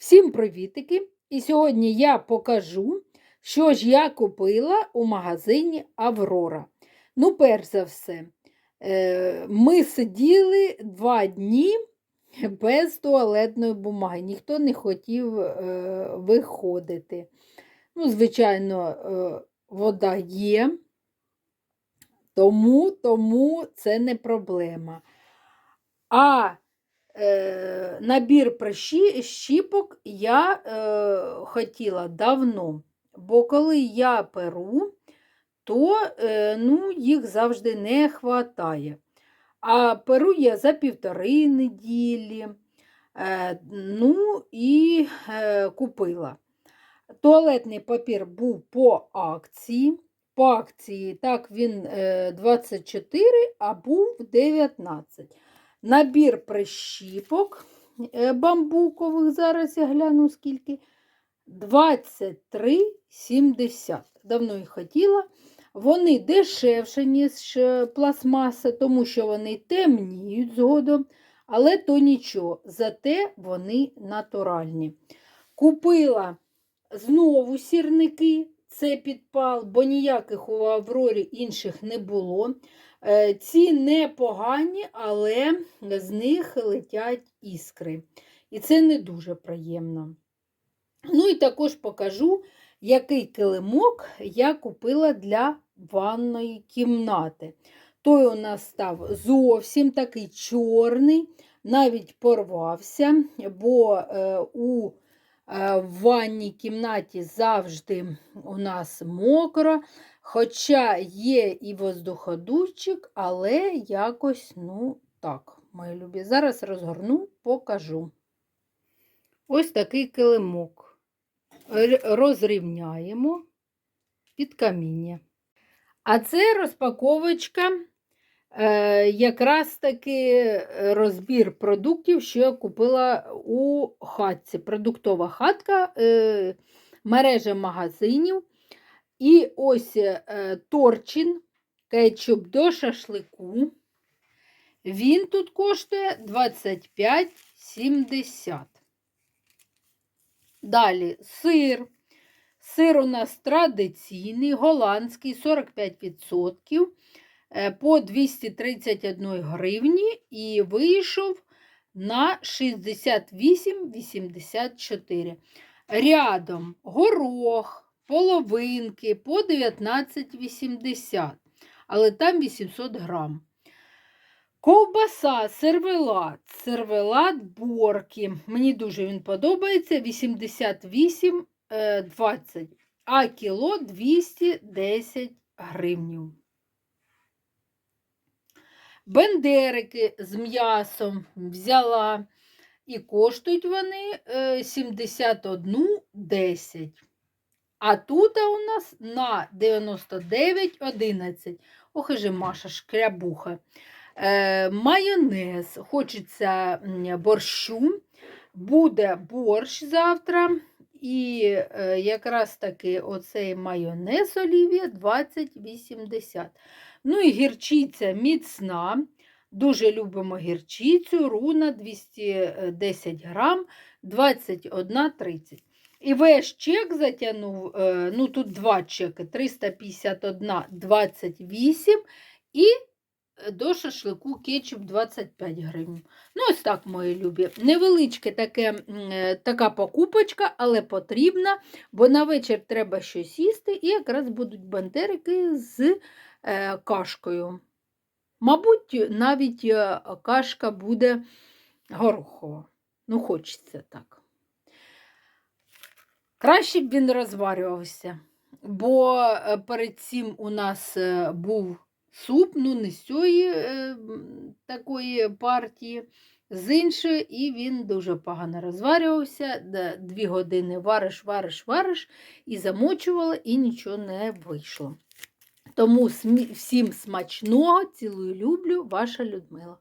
Всім привітики! І сьогодні я покажу, що ж я купила у магазині Аврора. Ну, перш за все, е, ми сиділи два дні без туалетної бумаги. Ніхто не хотів е, виходити. Ну, звичайно, е, вода є, тому, тому це не проблема. А е, набір прищі- щіпок я е, хотіла давно, бо коли я перу, то е, ну, їх завжди не вистачає. А перу я за півтори неділі. Е, ну і е, купила. Туалетний папір був по акції. По акції так він е, 24, а був 19. Набір прищіпок е, бамбукових, зараз я гляну скільки. 23,70. Давно їх хотіла. Вони дешевші, ніж е, пластмаса, тому що вони темніють згодом, але то нічого, зате вони натуральні. Купила знову сірники, це підпал, бо ніяких у Аврорі інших не було. Е, Ці непогані, але з них летять іскри. І це не дуже приємно. Ну і також покажу, який килимок я купила для ванної кімнати. Той у нас став зовсім такий чорний, навіть порвався, бо е, у в ванній кімнаті завжди у нас мокро, хоча є і воздуходувчик, але якось, ну, так, мої любі. Зараз розгорну, покажу. Ось такий килимок. Розрівняємо під каміння. А це розпаковочка, е, якраз таки е, розбір продуктів, що я купила у хатці. Продуктова хатка, е, мережа магазинів. І ось е, торчин, кетчуп до шашлику. Він тут коштує 25,70. Далі сир. Сир у нас традиційний, голландський 45% е, по 231 гривні і вийшов на 68,84. Рядом горох, половинки по 19,80, але там 800 грам. Ковбаса, сервелат, сервелат борки. Мені дуже він подобається. 88 е, 20, а кіло 210 гривнів. Бендерики з м'ясом взяла. І коштують вони е, 71,10. А тут у нас на 99,11. Ох, же Маша шкрябуха. Е, майонез, хочеться борщу. Буде борщ завтра. І е, якраз таки оцей майонез олів'я 20,80. Ну і гірчиця міцна. Дуже любимо гірчицю, руна 210 грам, 21,30. І весь чек затягнув, е, ну тут два чеки, 351,28 і до шашлику кетчуп 25 гривень. Ну, ось так, мої любі. Невеличке таке, е, така покупочка, але потрібна, бо на вечір треба щось їсти, і якраз будуть бандерики з е, кашкою. Мабуть, навіть е, кашка буде горохова. Ну, хочеться так. Краще б він розварювався, бо е, перед цим у нас був суп, ну не з цієї е, такої партії, з іншої, і він дуже погано розварювався. Дві години вариш, вариш, вариш, і замочувала, і нічого не вийшло. Тому всім смачного, цілую люблю, ваша Людмила.